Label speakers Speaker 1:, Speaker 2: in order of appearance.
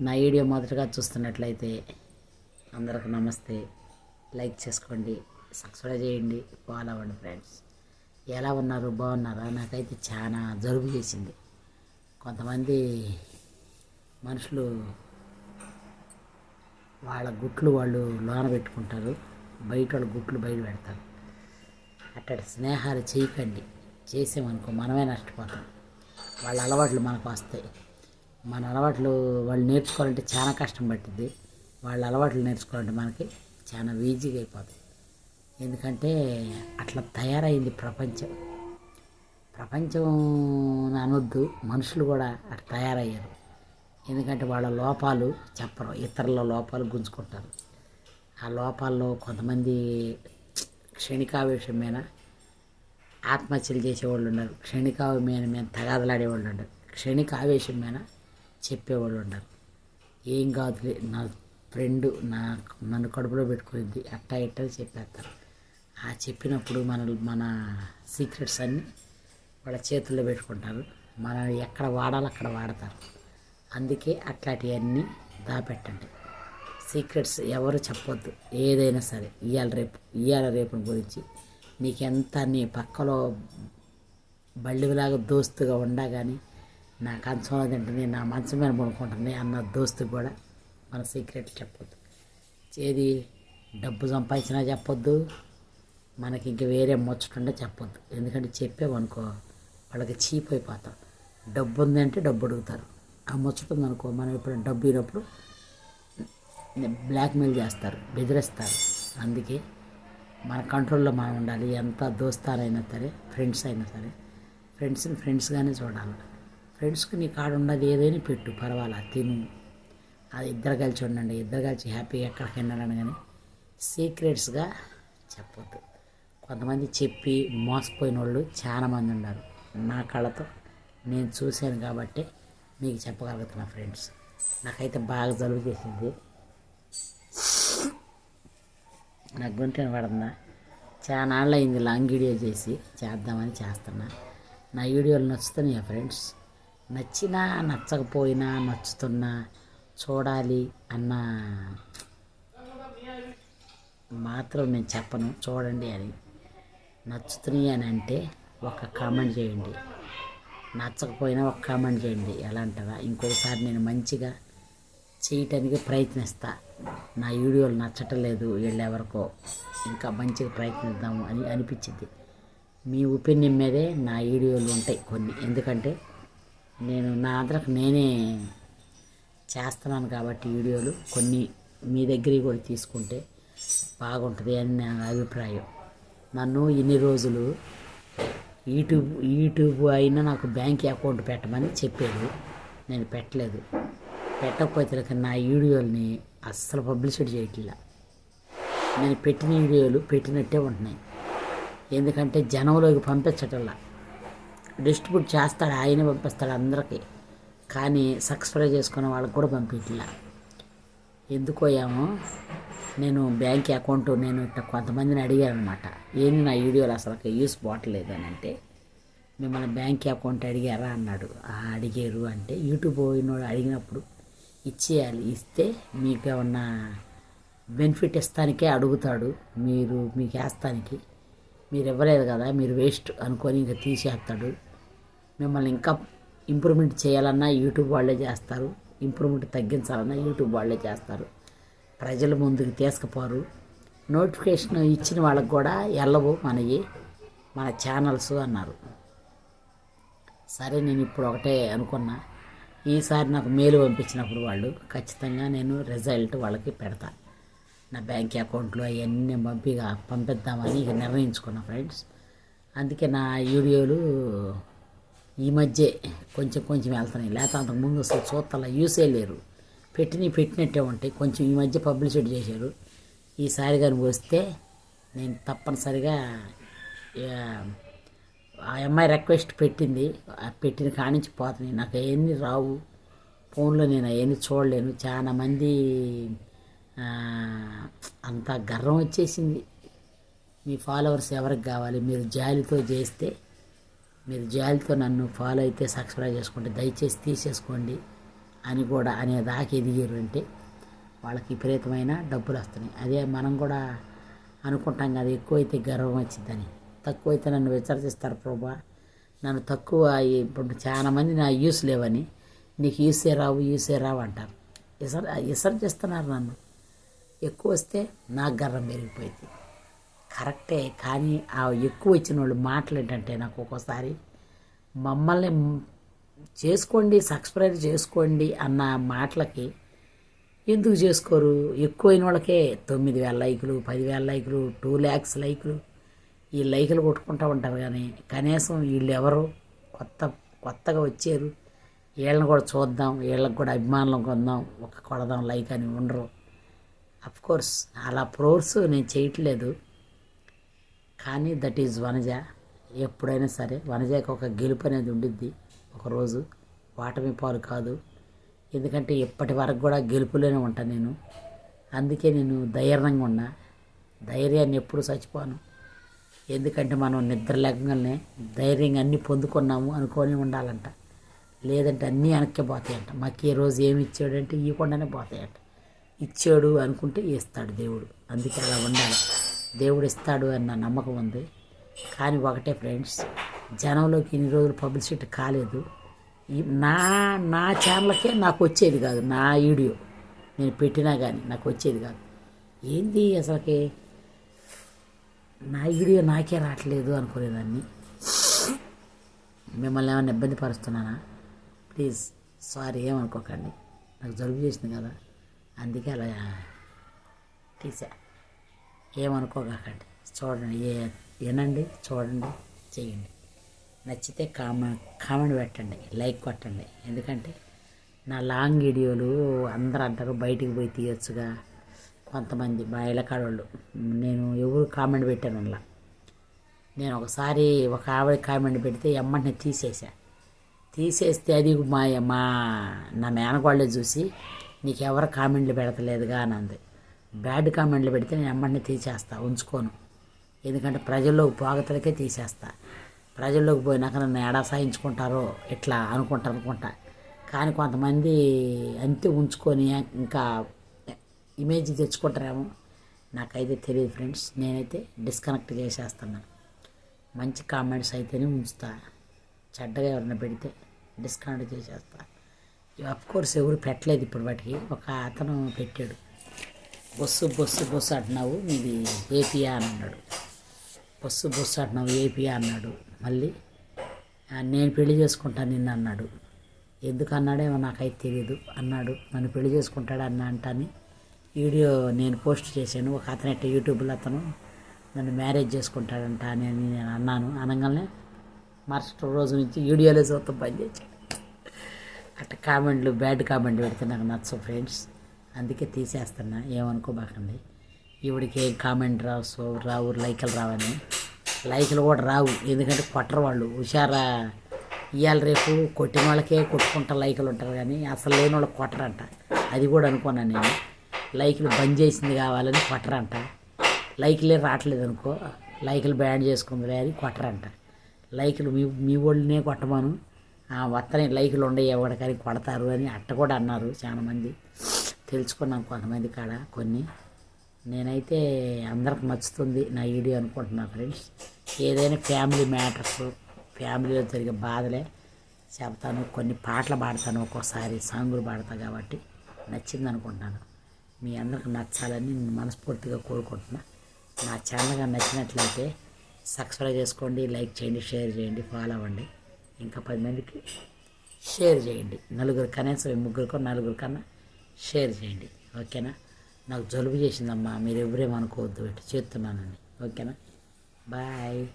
Speaker 1: నా వీడియో మొదటగా చూస్తున్నట్లయితే అందరికి నమస్తే. లైక్ చేసుకోండి సబ్స్క్రైబ్ చేయండి ఫాలో అవ్వండి ఫ్రెండ్స్. ఎలా ఉన్నారు? బాగున్నారా? నాకైతే చాలా జలుబు చేసింది. కొంతమంది మనుషులు వాళ్ళ గుట్లు వాళ్ళు లోన పెట్టుకుంటారు బయట వాళ్ళ గుట్లు బయట పెడతారు. అట్టడి స్నేహాలు చేయకండి. చేసామనుకో మనమే నష్టపోతాం. వాళ్ళ అలవాట్లు మనకు వస్తాయి. మన అలవాట్లు వాళ్ళు నేర్చుకోవాలంటే చాలా కష్టం పట్టింది వాళ్ళ అలవాట్లు నేర్చుకోవాలంటే మనకి చాలా ఈజీగా అయిపోతుంది ఎందుకంటే అట్లా తయారైంది ప్రపంచం. ప్రపంచం అనొద్దు మనుషులు కూడా అట్లా తయారయ్యారు. ఎందుకంటే వాళ్ళ లోపాలు చెప్పరు ఇతరుల లోపాలు గుంజుకుంటారు. ఆ లోపాల్లో కొంతమంది క్షణికావేశమైన ఆత్మహత్యలు చేసేవాళ్ళు ఉన్నారు. క్షణికావేశమైన మీద తగాదలాడేవాళ్ళు ఉన్నారు. క్షణిక ఆవేశం చెప్పేవాళ్ళు ఉన్నారు ఏం కాదులే నా ఫ్రెండ్ నా నన్ను కడుపులో పెట్టుకునింది అట్టా ఇట్టా చెప్పేస్తారు. ఆ చెప్పినప్పుడు మన మన సీక్రెట్స్ అన్నీ వాళ్ళ చేతుల్లో పెట్టుకుంటారు. మనం ఎక్కడ వాడాలో అక్కడ వాడతారు. అందుకే అట్లాంటివన్నీ దాపెట్టండి. సీక్రెట్స్ ఎవరు చెప్పొద్దు ఏదైనా సరే. ఇవాళ రేపు ఇవాళ రేపు గురించి నీకెంత నీ పక్కలో బళ్ళిలాగా దోస్తుగా ఉండా కానీ నా కంచంలో తింటుంది నా మంచం మీద పడుకుంటుంది అన్న దోస్తు కూడా మన సీక్రెట్ చెప్పొద్దు. ఏది డబ్బు సంపాదించినా చెప్పొద్దు. మనకి ఇంక వేరే ముచ్చటుండే చెప్పొద్దు. ఎందుకంటే చెప్పామనుకో వాళ్ళకి చీప్ అయిపోతాం. డబ్బు ఉందంటే డబ్బు అడుగుతారు. ఆ ముచ్చట ఉందనుకో మనం ఇప్పుడు డబ్బు ఇనప్పుడు బ్లాక్మెయిల్ చేస్తారు బెదిరిస్తారు. అందుకే మన కంట్రోల్లో మనం ఉండాలి. ఎంత దోస్తారైనా సరే ఫ్రెండ్స్ అయినా సరే ఫ్రెండ్స్ని ఫ్రెండ్స్గానే చూడాలి. ఫ్రెండ్స్కి నీ కాడ ఉన్నది ఏదైనా పెట్టు పర్వాలా తిను. అది ఇద్దరు కలిసి ఉండండి ఇద్దరు కలిసి హ్యాపీగా ఎక్కడికి వెళ్ళాలని కానీ సీక్రెట్స్గా చెప్పొద్దు. కొంతమంది చెప్పి మోసపోయిన వాళ్ళు చాలామంది ఉన్నారు. నా కళతో నేను చూశాను కాబట్టి మీకు చెప్పగలుగుతున్నా ఫ్రెండ్స్. నాకైతే బాగా జలుబు చేసింది. నాకు గొంతు వినపడుతుందా చాలా నాళ్ళు అయింది లాంగ్ వీడియో చేసి చేద్దామని చేస్తున్నా. నా వీడియోలు నచ్చుతున్నాయా ఫ్రెండ్స్? నచ్చినా నచ్చకపోయినా నచ్చుతున్నా చూడాలి అన్న మాత్రం నేను చెప్పను. చూడండి అని నచ్చుతున్నాయి అని అంటే ఒక కామెంట్ చేయండి. నచ్చకపోయినా ఒక కామెంట్ చేయండి. ఎలా అంటారా ఇంకొకసారి నేను మంచిగా చేయటానికి ప్రయత్నిస్తా. నా వీడియోలు నచ్చటం లేదు వీళ్ళెవరికో. ఇంకా మంచిగా ప్రయత్నిద్దాము అని అనిపించింది. మీ ఒపీనియన్ మీదే నా వీడియోలు ఉంటాయి కొన్ని. ఎందుకంటే నేను నా అందరికి నేనే చేస్తున్నాను కాబట్టి వీడియోలు కొన్ని మీ దగ్గరికి కూడా తీసుకుంటే బాగుంటుంది అని నా అభిప్రాయం. నన్ను ఇన్ని రోజులు యూట్యూబ్ యూట్యూబ్ అయినా నాకు బ్యాంక్ అకౌంట్ పెట్టమని చెప్పారు. నేను పెట్టలేదు. పెట్టకపోతే నా వీడియోల్ని అస్సలు పబ్లిసిటీ చేయట్లా. నేను పెట్టిన వీడియోలు పెట్టినట్టే ఉంటున్నాయి. ఎందుకంటే జనంలోకి పంపించటల్లా డిస్ట్రిబ్యూట్ చేస్తాడు ఆయన పంపిస్తాడు అందరికీ. కానీ సబ్స్క్రైబ్ చేసుకున్న వాళ్ళకి కూడా పంపించలే ఎందుకో ఏమో నేను బ్యాంక్ అకౌంట్ నేను ఇట్లా కొంతమందిని అడిగాను అనమాట ఏంది నా వీడియోలు అసలు యూస్ పోవట్లేదు అని అంటే మిమ్మల్ని బ్యాంక్ అకౌంట్ అడిగారా అన్నాడు. "ఆ, అడిగారు అంటే యూట్యూబ్ పోయినోడు అడిగినప్పుడు ఇచ్చేయాలి ఇస్తే మీకు ఏమన్నా బెనిఫిట్ ఇస్తానికే అడుగుతాడు మీరు మీకు వేస్తానికి మీరు ఇవ్వలేదు కదా మీరు వేస్ట్ అనుకొని ఇంకా తీసేస్తాడు. మిమ్మల్ని ఇంకా ఇంప్రూవ్మెంట్ చేయాలన్నా యూట్యూబ్ వాళ్ళే చేస్తారు. ఇంప్రూవ్మెంట్ తగ్గించాలన్నా యూట్యూబ్ వాళ్ళే చేస్తారు. ప్రజల ముందుకు తీసుకుపోరు. నోటిఫికేషన్ ఇచ్చిన వాళ్ళకి కూడా వెళ్ళవు మనవి మన ఛానల్స్ అన్నారు. సరే నేను ఇప్పుడు ఒకటే అనుకున్నా. ఈసారి నాకు మేలు పంపించినప్పుడు వాళ్ళు ఖచ్చితంగా నేను రిజల్ట్ వాళ్ళకి పెడతాను నా బ్యాంక్ అకౌంట్లో అవన్నీ పంపిగా పంపిద్దామని ఇక నిర్ణయించుకున్నా ఫ్రెండ్స్. అందుకే నా వీడియోలు ఈ మధ్య కొంచెం కొంచెం వెళ్తున్నాయి. లేకపోతే అంతకుముందు అసలు చూస్తలా యూసే లేరు. పెట్టినవి పెట్టినట్టే ఉంటాయి. కొంచెం ఈ మధ్య పబ్లిసిటీ చేశారు. ఈసారి కానీ వస్తే నేను తప్పనిసరిగా ఆ, అమ్మాయి రిక్వెస్ట్ పెట్టింది. ఆ పెట్టిన కానించి పోతున్నాయి. నాకు అవన్నీ రావు. ఫోన్లో నేను అవన్నీ చూడలేను. చాలా మంది అంత గర్వం వచ్చేసింది. మీ ఫాలోవర్స్ ఎవరికి కావాలి? మీరు జాలితో చేస్తే మీరు జాలితో నన్ను ఫాలో అయితే సబ్స్క్రైబ్ చేసుకుంటే దయచేసి తీసేసుకోండి అని కూడా అనే దాకా ఎదిగారు అంటే వాళ్ళకి విపరీతమైన డబ్బులు వస్తున్నాయి. అదే మనం కూడా అనుకుంటాం కదా ఎక్కువైతే గర్వం వచ్చిందని. తక్కువైతే నన్ను విసర్జిస్తారు ప్రభా. నన్ను తక్కువ ఇప్పుడు చాలా మంది నా యూస్ లేవని. నీకు యూసే రావు యూసే రావు అంటారు. విసర్ విసర్జిస్తున్నారు నన్ను. ఎక్కువ వస్తే నాకు గర్వం పెరిగిపోయింది. కరెక్టే కానీ ఆ ఎక్కువ వచ్చిన వాళ్ళు మాటలు ఏంటంటే నాకు ఒక్కోసారి మమ్మల్ని చేసుకోండి సబ్స్క్రైబ్ చేసుకోండి అన్న మాటలకి ఎందుకు చేసుకోరు? ఎక్కువైన వాళ్ళకే తొమ్మిది వేల లైకులు పదివేల లైకులు టూ ల్యాక్స్ లైకులు ఈ లైకులు కొట్టుకుంటూ ఉంటారు కానీ కనీసం వీళ్ళు ఎవరు కొత్త కొత్తగా వచ్చారు వీళ్ళని కూడా చూద్దాం వీళ్ళకి కూడా అభిమానులు కొందాం ఒక కొడదాం లైక్ అని ఉండరు. కోర్స్ అలా ప్రోర్స్ నేను చేయట్లేదు. కానీ దట్ ఈజ్ వనజ. ఎప్పుడైనా సరే వనజకి ఒక గెలుపు అనేది ఉండిద్ది ఒకరోజు వాటమి పాలు కాదు. ఎందుకంటే ఇప్పటి వరకు కూడా గెలుపులోనే ఉంటాను నేను. అందుకే నేను ధైర్యంగా ఉన్నా. ధైర్యాన్ని ఎప్పుడు చచ్చిపోను. ఎందుకంటే మనం నిద్ర లేకగానే ధైర్యంగా అన్నీ పొందుకున్నాము అనుకొని ఉండాలంట. లేదంటే అన్నీ వెనక్కి పోతాయంట. మాకు ఈ రోజు ఏమి ఇచ్చాడంటే ఇవ్వకుండానే పోతాయంట. ఇచ్చాడు అనుకుంటే ఇస్తాడు దేవుడు. అందుకే అలా ఉండాలి. దేవుడు ఇస్తాడు అన్న నమ్మకం ఉంది. కానీ ఒకటే ఫ్రెండ్స్ జనంలోకి ఇన్ని రోజులు పబ్లిసిటీ కాలేదు. ఈ నా నా ఛానల్కే నాకు వచ్చేది కాదు. నా వీడియో నేను పెట్టినా కానీ నాకు వచ్చేది కాదు. ఏంది అసలుకి? నా వీడియో నాకే రావట్లేదు అనుకునేదాన్ని. మిమ్మల్ని ఏమైనా ఇబ్బంది పరుస్తున్నానా? ప్లీజ్ సారీ ఏమనుకోకండి. నాకు జలుబు చేసింది కదా. అందుకే అలా తీసా. ఏమనుకోకండి. చూడండి ఏ వినండి చూడండి చేయండి. నచ్చితే కామెంట్ కామెంట్ పెట్టండి లైక్ కొట్టండి. ఎందుకంటే నా లాంగ్ వీడియోలు అందరూ అంటారు బయటికి పోయి తీయొచ్చుగా. కొంతమంది మా ఇళ్ళకాడోళ్ళు నేను ఎవరు కామెంట్ పెట్టాను అలా నేను ఒకసారి ఒక ఆవిడ కామెంట్ పెడితే ఎమ్మంటే తీసేసా. తీసేస్తే అది మా మా నా మేనగోళ్ళే చూసి నీకు ఎవరు కామెంట్లు పెడతలేదుగా అని అంది బ్యాడ్ కామెంట్లు పెడితే నేను ఎమ్మటిని తీసేస్తా ఉంచుకోను. ఎందుకంటే ప్రజల్లోకి పోగతలకే తీసేస్తా. ప్రజల్లోకి పోయినాక నన్ను ఎడా సాయించుకుంటారో ఇట్లా అనుకుంటారు అనుకుంటా కానీ కొంతమంది అంతే ఉంచుకొని ఇంకా ఇమేజ్ తెచ్చుకుంటారేమో నాకైతే తెలియదు ఫ్రెండ్స్. నేనైతే డిస్కనెక్ట్ చేసేస్తున్నాను మంచి కామెంట్స్ అయితేనే ఉంచుతా. చెడ్డగా ఎవరైనా పెడితే డిస్కనెక్ట్ చేసేస్తా. అఫ్ కోర్స్ ఎవరు పెట్టలేదు ఇప్పుడు వాటికి. ఒక అతను పెట్టాడు. బొస్సు బొస్సు బొస్సు అంటున్నావు మీది ఏపీఆ అని అన్నాడు. బస్సు బొస్సు అంటున్నావు ఏపీఆ అన్నాడు. మళ్ళీ నేను పెళ్ళి చేసుకుంటాను నిన్ను అన్నాడు. ఎందుకు అన్నాడేమో నాకైతే తెలియదు అన్నాడు. నన్ను పెళ్ళి చేసుకుంటాడు అన్న అంటాని వీడియో నేను పోస్ట్ చేశాను. ఒక అతను ఎట్ట యూట్యూబ్లో అతను నన్ను మ్యారేజ్ చేసుకుంటాడంట అని నేను అన్నాను. అనగానే మరుసటి రోజు నుంచి వీడియోలో చూస్తాం పని చేశాను అట్ట కామెంట్లు బ్యాడ్ కామెంట్ పెడితే నాకు నచ్చవు ఫ్రెండ్స్. అందుకే తీసేస్తున్నా. ఏమనుకోబాకండి. ఈవిడికి ఏం కామెంట్ రావు సో రావు లైకులు రావని. లైకులు కూడా రావు. ఎందుకంటే కొట్టరు వాళ్ళు. హుషారా ఇవాళ రేపు కొట్టిన వాళ్ళకే కొట్టుకుంటా లైకులు ఉంటారు కానీ అసలు లేని వాళ్ళకి కొట్టరంట. అది కూడా అనుకున్నాను నేను. లైకులు బంద్ చేసింది కావాలని కొట్టరంట. లైకులే రావట్లేదు అనుకో లైకులు బ్యాన్ చేసుకుందిలే అది కొట్టరంట. లైకులు మీ మీ వాళ్ళనే కొట్టమను. వత్తని లైకులు ఉండే ఎవరికని కొడతారు అని అట్ట కూడా అన్నారు చాలామంది. తెలుసుకున్నాం కొంతమంది కాడ కొన్ని. నేనైతే అందరికి నచ్చుతుంది నా వీడియో అనుకుంటున్నా ఫ్రెండ్స్. ఏదైనా ఫ్యామిలీ మ్యాటర్స్ ఫ్యామిలీలో జరిగే బాధలే చెప్తాను. కొన్ని పాటలు పాడతాను ఒక్కోసారి సాంగులు పాడతా కాబట్టి నచ్చింది అనుకుంటున్నాను. మీ అందరికి నచ్చాలని నేను మనస్ఫూర్తిగా కోరుకుంటున్నా. నా ఛానల్గా నచ్చినట్లయితే సబ్స్క్రైబ్ చేసుకోండి లైక్ చేయండి షేర్ చేయండి ఫాలో అవ్వండి. ఇంకా పది మందికి షేర్ చేయండి. నలుగురు కనీసం ముగ్గురికో నలుగురు కన్నా షేర్ చేయండి. ఓకేనా? నాకు జలుబు చేసిందమ్మా. మీరు ఎవరేమనుకోవద్దు ఇటు చేస్తున్నానండి. ఓకేనా? బాయ్.